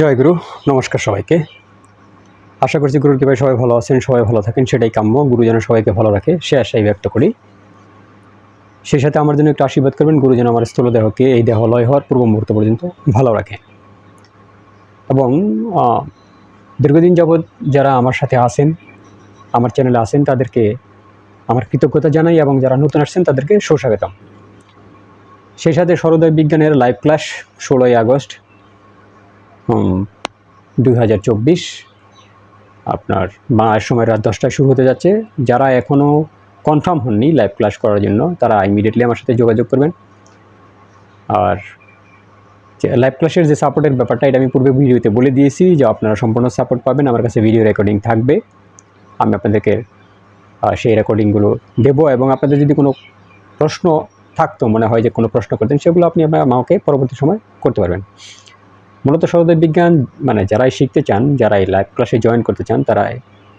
জয় গুরু, নমস্কার সবাইকে। আশা করছি গুরুর কৃপায় সবাই ভালো আছেন, সবাই ভালো থাকেন, সেটাই কাম্য। গুরু যেন সবাইকে ভালো রাখে, সে আশাই ব্যক্ত করি। সেই সাথে আমার জন্য একটু আশীর্বাদ করবেন, গুরু যেন আমার স্থূল দেহকে এই দেহ লয় হওয়ার পূর্ব মুহূর্ত পর্যন্ত ভালো রাখে। এবং দীর্ঘদিন যাবৎ যারা আমার সাথে আছেন, আমার চ্যানেলে আছেন, তাদেরকে আমার কৃতজ্ঞতা জানাই এবং যারা নতুন আসছেন, তাদেরকে সুস্বাগতম। সেই সাথে সরোদয় বিজ্ঞানের লাইভ ক্লাস ষোলোই আগস্ট দুই হাজার চব্বিশ। আপনার মায়ের সময় রাত দশটায় শুরু হতে যাচ্ছে। যারা এখনও কনফার্ম হননি লাইভ ক্লাস করার জন্য, তারা ইমিডিয়েটলি আমার সাথে যোগাযোগ করবেন। আর লাইভ ক্লাসের যে সাপোর্টের ব্যাপারটা, এটা আমি পূর্বে ভিডিওতে বলে দিয়েছি যে আপনারা সম্পূর্ণ সাপোর্ট পাবেন। আমার কাছে ভিডিও রেকর্ডিং থাকবে। আমি আপনাদেরকে সেই রেকর্ডিংগুলো দেবো এবং আপনাদের যদি কোনো প্রশ্ন থাকতো, মনে হয় যে কোনো প্রশ্ন করতেন, সেগুলো আপনি আমাকে পরবর্তী সময় করতে পারবেন। মূলত সরোদয় বিজ্ঞান মানে যারাই শিখতে চান, যারাই লাইভ ক্লাসে জয়েন করতে চান তারা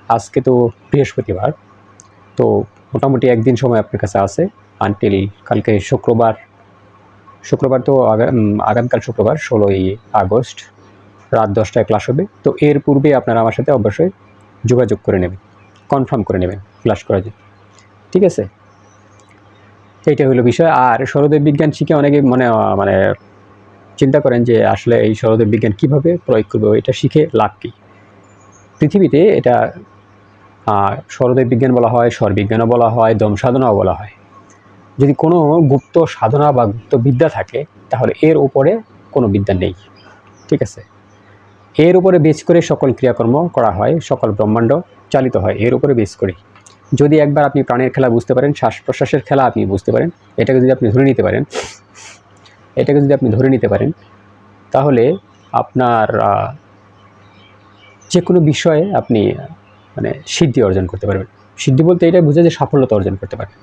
আজকে তো বৃহস্পতিবার, তো মোটামুটি একদিন সময় আপনার কাছে আছে আনটিল কালকে শুক্রবার। শুক্রবার তো আগামীকাল শুক্রবার, ষোলোই আগস্ট রাত দশটায় ক্লাস হবে। তো এর পূর্বে আপনারা আমার সাথে অবশ্যই যোগাযোগ করে নেবেন কনফার্ম করে নেবেন ক্লাস করার জন্য। ঠিক আছে? এইটা হলো বিষয়। আর সরোদয় বিজ্ঞান শিখে অনেকে মনে মানে চিন্তা করেন যে আসলে এই সরোদয় বিজ্ঞান কীভাবে প্রয়োগ করব, এটা শিখে লাভ কী? পৃথিবীতে এটা সরোদয় বিজ্ঞান বলা হয়, স্বরবিজ্ঞানও বলা হয়, দম সাধনাও বলা হয়। যদি কোনো গুপ্ত সাধনা বা গুপ্ত বিদ্যা থাকে, তাহলে এর উপরে কোনো বিদ্যা নেই। ঠিক আছে? এর উপরে বেস করে সকল ক্রিয়াকর্ম করা হয়, সকল ব্রহ্মাণ্ড চালিত হয়, এর উপরে বেস করে যদি একবার আপনি প্রাণের খেলা বুঝতে পারেন, শ্বাস প্রশ্বাসের খেলা আপনি বুঝতে পারেন, এটাকে যদি আপনি ধরে নিতে পারেন এটাকে যদি আপনি ধরে নিতে পারেন, তাহলে আপনার যে কোনো বিষয়ে আপনি মানে সিদ্ধি অর্জন করতে পারবেন। সিদ্ধি বলতে এটাই বোঝা যে সাফল্যতা অর্জন করতে পারবেন।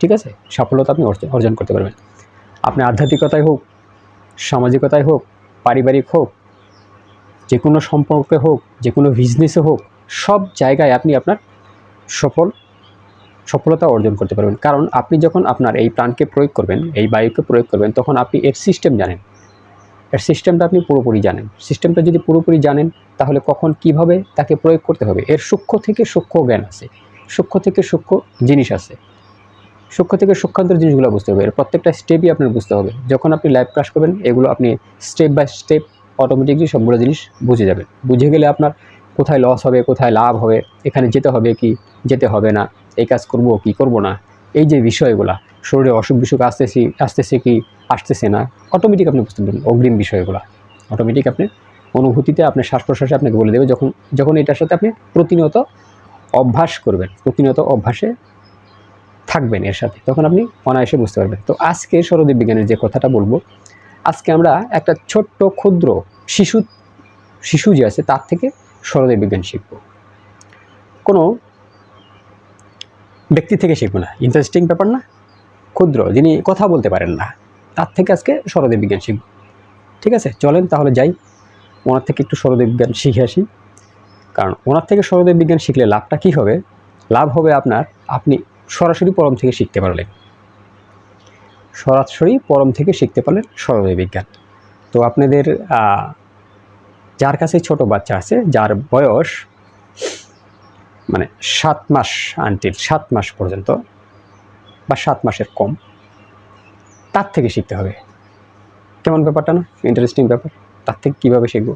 ঠিক আছে? সাফল্যতা আপনি অর্জন করতে পারবেন। আপনি আধ্যাত্মিকতায় হোক, সামাজিকতায় হোক, পারিবারিক হোক যে কোনো সম্পর্কে হোক যে কোনো বিজনেসে হোক, সব জায়গায় আপনি আপনার সফল সফলতা অর্জন করতে পারবেন। কারণ আপনি যখন আপনার এই প্রাণকে প্রয়োগ করবেন, এই বায়ুকে প্রয়োগ করবেন, তখন আপনি এর সিস্টেম জানেন। এর সিস্টেমটা আপনি পুরোপুরি জানেন। সিস্টেমটা যদি পুরোপুরি জানেন, তাহলে কখন কীভাবে তাকে প্রয়োগ করতে হবে? এর সূক্ষ্ম থেকে সূক্ষ্ম জ্ঞান আছে। সূক্ষ্ম থেকে সূক্ষ্ম জিনিস আছে। সূক্ষ্ম থেকে সূক্ষান্তর জিনিসগুলো বুঝতে হবে। এর প্রত্যেকটা স্টেপই আপনার বুঝতে হবে। যখন আপনি লাইভ ক্লাস করবেন, এগুলো আপনি স্টেপ বাই স্টেপ অটোমেটিকলি সবগুলো জিনিস বুঝে যাবেন। বুঝে গেলে আপনার কোথায় লস হবে, কোথায় লাভ হবে, এখানে যেতে হবে কি? যেতে হবে না। এই কাজ করব, কি করব না? এই যে বিষয়গুলা, শরীরে অসুখ বিসুখ আসতেছি, আসতেছে কি, আসতেছে না অটোমেটিক আপনি বুঝতে পারবেন অগ্রিম বিষয়গুলো। অটোমেটিক আপনি অনুভূতিতে, আপনার শ্বাস প্রশ্বাসে আপনাকে বলে দেবে যখন যখন এটার সাথে আপনি প্রতিনিয়ত অভ্যাস করবেন, প্রতিনিয়ত অভ্যাসে থাকবেন এর সাথে, তখন আপনি অনায়াসে বুঝতে পারবেন। তো আজকে সরদীপ বিজ্ঞানের যে কথাটা বলব, আজকে আমরা একটা ছোট্ট ক্ষুদ্র শিশু শিশু যে আছে, তার থেকে সরদীপ বিজ্ঞান শিখব। কোনো ব্যক্তি থেকে শিখব না। ইন্টারেস্টিং ব্যাপার না, ক্ষুদ্র, যিনি কথা বলতে পারেন না, তার থেকে আজকে সরদীপ বিজ্ঞান শিখব। ঠিক আছে? চলেন তাহলে যাই। ওনার থেকে একটু সরদীপ বিজ্ঞান শিখে আসি। কারণ ওনার থেকে সরদীপ বিজ্ঞান শিখলে লাভটা কী হবে? লাভ হবে আপনার, আপনি সরাসরি পরম থেকে শিখতে পারলেন। সরাসরি পরম থেকে শিখতে পারলেন সরদীপ বিজ্ঞান। তো আপনাদের যার কাছে ছোট বাচ্চা আছে, যার বয়স মানে সাত মাস আনটিল সাত মাস পর্যন্ত বা সাত মাসের কম, তার থেকে শিখতে হবে। কেমন ব্যাপারটা না? ইন্টারেস্টিং ব্যাপার। তার থেকে কীভাবে শিখব?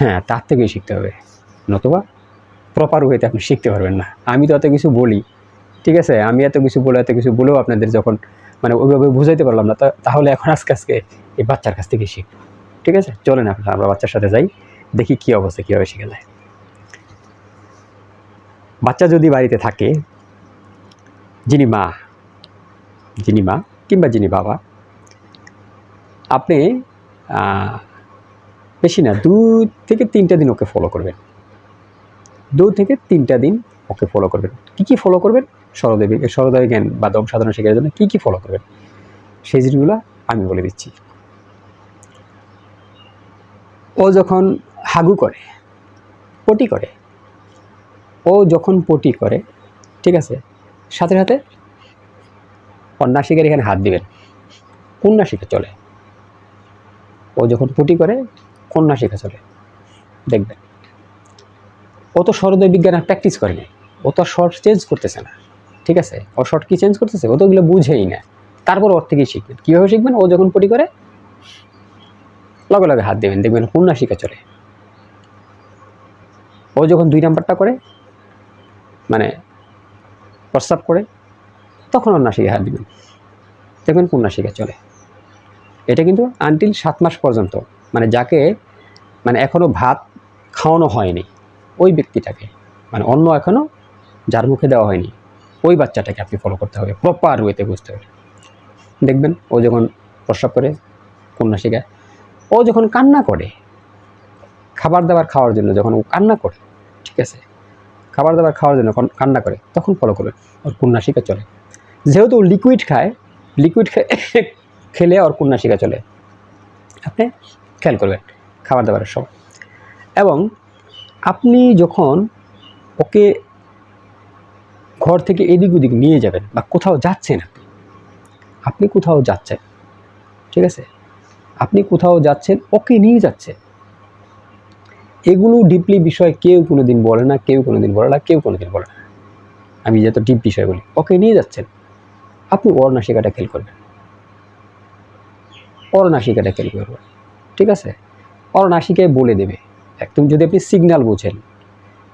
হ্যাঁ তার থেকেই শিখতে হবে। নতুবা প্রপার ওয়েতে আপনি শিখতে পারবেন না। আমি তো এত কিছু বলি, ঠিক আছে? আমি এত কিছু বলে, এত কিছু বলেও আপনাদের যখন মানে ওইভাবে বুঝাইতে পারলাম না তাহলে এখন আজকে আজকে এই বাচ্চার কাছ থেকে শিখ ঠিক আছে? চলেন আপনার আমরা বাচ্চার সাথে যাই, দেখি কী অবস্থা, কীভাবে শিখে যায়। বাচ্চা যদি বাড়িতে থাকে, যিনি মা যিনি মা কিংবা যিনি বাবা, আপনি বেশি না, দু থেকে তিনটা দিন ওকে ফলো করবেন। দু থেকে তিনটা দিন ওকে ফলো করবেন। কী কী ফলো করবেন? সরদেবী সরদয় জ্ঞান বা দম সাধারণ শেখার জন্য কী কী ফলো করবেন? সেই জিনিসগুলো আমি বলে দিচ্ছি। ও যখন হাগু করে, পটি করে ও যখন পটি করে, ঠিক আছে? সাথে সাথে কন্যাশিকের এখানে হাত দিবেন। কন্যাশিকে চলে। ও যখন পটি করে, কন্যাশিকা চলে। দেখবেন। ও তো সরোদয় বিজ্ঞান আর প্র্যাকটিস করেনি ও তো শর্ট চেঞ্জ করতেছে না। ঠিক আছে? ও শর্ট কি চেঞ্জ করতেছে? ও তো ওগুলো বুঝেই না। তারপর ওর থেকেই শিখবেন। কীভাবে শিখবেন? ও যখন পটি করে, লগে লগে হাত দেবেন। দেখবেন কন্যাশিকা চলে। ও যখন দুই নাম্বারটা করে প্রস্তাব করে, তখন অন্যাসিকে হাত দিবেন। দেখবেন কন্যাশিকা চলে। এটা কিন্তু আনটিল সাত মাস পর্যন্ত। মানে যাকে মানে এখনও ভাত খাওয়ানো হয়নি, ওই ব্যক্তিটাকে মানে অন্য এখনও যার মুখে দেওয়া হয়নি, ওই বাচ্চাটাকে আপনি ফলো করতে হবে। প্রপার ওয়েতে বুঝতে হবে। দেখবেন, ও যখন প্রস্রাব করে কন্যাশিকা ও যখন কান্না করে, খাবার দাবার খাওয়ার জন্য যখন ও কান্না করে, ঠিক আছে? খাবার দাবার খাওয়ার জন্য কান্না করে, তখন ফলো করবেন ওর কন্যাশিকা চলে। যেহেতু লিকুইড খায় লিকুইড খেলে ওর কন্যাশিকা চলে। আপনি খেয়াল করবেন, খাবার দাবারের সময়। এবং আপনি যখন ওকে ঘর থেকে এদিক ওদিক নিয়ে যাবেন বা কোথাও যাচ্ছেন আপনি আপনি কোথাও যাচ্ছেন, ঠিক আছে? আপনি কোথাও যাচ্ছেন, ওকে নিয়ে যাচ্ছেন এগুলো ডিপলি বিষয় কেউ কোনো দিন বলে না, কেউ কোনো দিন বলে না, কেউ কোনো দিন বলে না। আমি যত ডিপ বিষয় বলি, ওকে নিয়ে যাচ্ছেন। আপনি ওর নাসিকাটা খেল করবেন। ওর নাসিকাটা খেল করবেন। ঠিক আছে? ওর নাসিকায় বলে দেবে। একদম যদি আপনি সিগন্যাল বোঝেন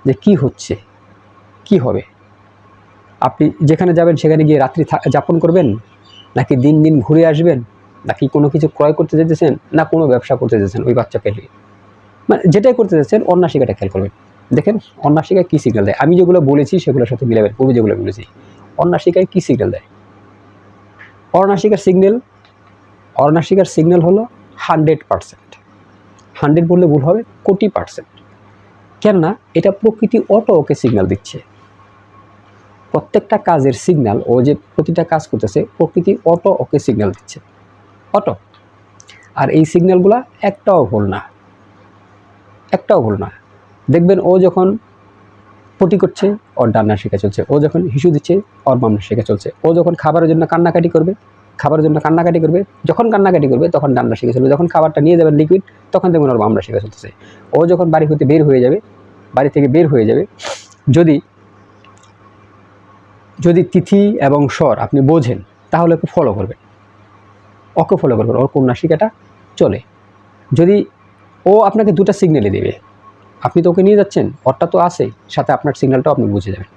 যে কি হচ্ছে, কি হবে? আপনি যেখানে যাবেন সেখানে গিয়ে রাত্রি যাপন করবেন? নাকি দিন দিন ঘুরে আসবেন? নাকি কোনো কিছু ক্রয় করতে যেতেছেন? না কোনো ব্যবসা করতে যেতেছেন ওই বাচ্চাকে নিয়ে? মানে যেটাই করতে যাচ্ছেন অন্যাসিকাটা খেয়াল করবেন। দেখেন অন্যাসিকায় কী সিগন্যাল দেয়? আমি যেগুলো বলেছি, সেগুলোর সাথে মিলাবেন, পূর্বে যেগুলো বলেছি। অন্যাসিকায় কী সিগন্যাল দেয়? অর্ণাসিকার সিগন্যাল অর্ণাসিকার সিগন্যাল হলো হান্ড্রেড পারসেন্ট হান্ড্রেড বললে ভুল হবে, কোটি পারসেন্ট কেননা, এটা প্রকৃতি অটো ওকে সিগন্যাল দিচ্ছে। প্রত্যেকটা কাজের সিগন্যাল ও যে প্রতিটা কাজ করতেছে, প্রকৃতি অটো ওকে সিগন্যাল দিচ্ছে। অটো আর এই সিগন্যালগুলো একটাও ভুল না। একটাও ভুল না। দেখবেন ও যখন পটি করছে, ওর ডান্না শেখা চলছে। ও যখন হিসু দিচ্ছে, ওর বামনা শেখা চলছে। ও যখন খাবারের জন্য কান্নাকাটি করবে, খাবারের জন্য কান্নাকাটি করবে, যখন কান্নাকাটি করবে, তখন ডান্না শিখে চলবে। যখন খাবারটা নিয়ে যাবেন লিকুইড তখন দেখবেন ওর বামনা শেখা চলতেছে। ও যখন বাড়ি হতে বের হয়ে যাবে, বাড়ি থেকে বের হয়ে যাবে, যদি যদি তিথি এবং স্বর আপনি বোঝেন, তাহলে ফলো করবেন ওকে ফলো করবেন। ওর কন্যাশিকাটা চলে। যদি ও আপনাকে দুটা সিগন্যালই দেবে। আপনি তো ওকে নিয়ে যাচ্ছেন ওরটা তো আছেই, সাথে আপনার সিগন্যালটাও আপনি বুঝে যাবেন।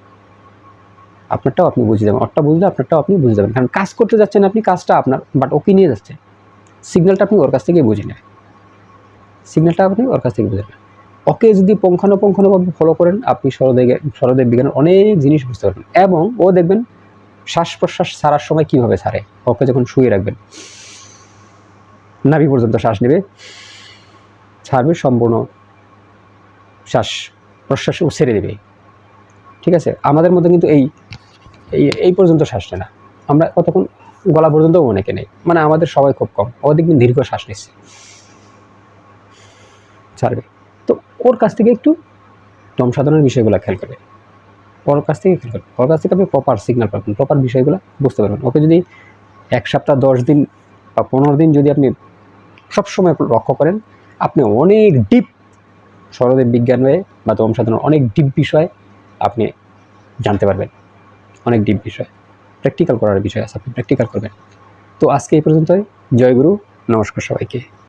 আপনারটাও আপনি বুঝে যাবেন ওরটা বুঝলে আপনারটাও আপনি বুঝে যাবেন। কারণ কাজ করতে যাচ্ছেন আপনি, কাজটা আপনার বাট ওকে নিয়ে যাচ্ছেন সিগন্যালটা আপনি ওর কাছ থেকে বুঝে নেবেন। সিগন্যালটা আপনি ওর কাছ থেকে বুঝে নেবেন। ওকে যদি পুঙ্খানুপুঙ্খানুভাবে ফলো করেন, আপনি সরদেগে সরদেব বিজ্ঞানের অনেক জিনিস বুঝতে পারবেন। এবং ও দেখবেন শ্বাস প্রশ্বাস ছাড়ার সময় কীভাবে ছাড়ে ওকে যখন শুয়ে রাখবেন, নাভি পর্যন্ত শ্বাস নেবে। ছাড়বে সম্পূর্ণ শ্বাস প্রশ্বাস ও ছেড়ে দেবে। ঠিক আছে? আমাদের মধ্যে কিন্তু এই এই পর্যন্ত শ্বাস নেয় না। আমরা কতক্ষণ গলা পর্যন্ত অনেকে নেই। মানে আমাদের সবাই খুব কম। ও কিন্তু দীর্ঘ শ্বাস নিচ্ছে। ছাড়বে। তো ওর কাছ থেকে একটু জনসাধারণের বিষয়গুলো খেয়াল করবে। ওর কাছ থেকে খেয়াল করবে। ওর কাছ থেকে আপনি প্রপার সিগনাল পাবেন। প্রপার বিষয়গুলো বুঝতে পারবেন। ওকে যদি এক সপ্তাহ, দশ দিন বা পনেরো দিন যদি আপনি সবসময় লক্ষ্য করেন আপনি অনেক ডিপ সরদেব বিজ্ঞান হয়ে বা তম সাধারণ অনেক ডিপ বিষয় আপনি জানতে পারবেন। অনেক ডিপ বিষয়। প্র্যাকটিক্যাল করার বিষয় আছে, আপনি প্র্যাকটিক্যাল করবেন। তো আজকে এই পর্যন্তই। জয়গুরু, নমস্কার সবাইকে।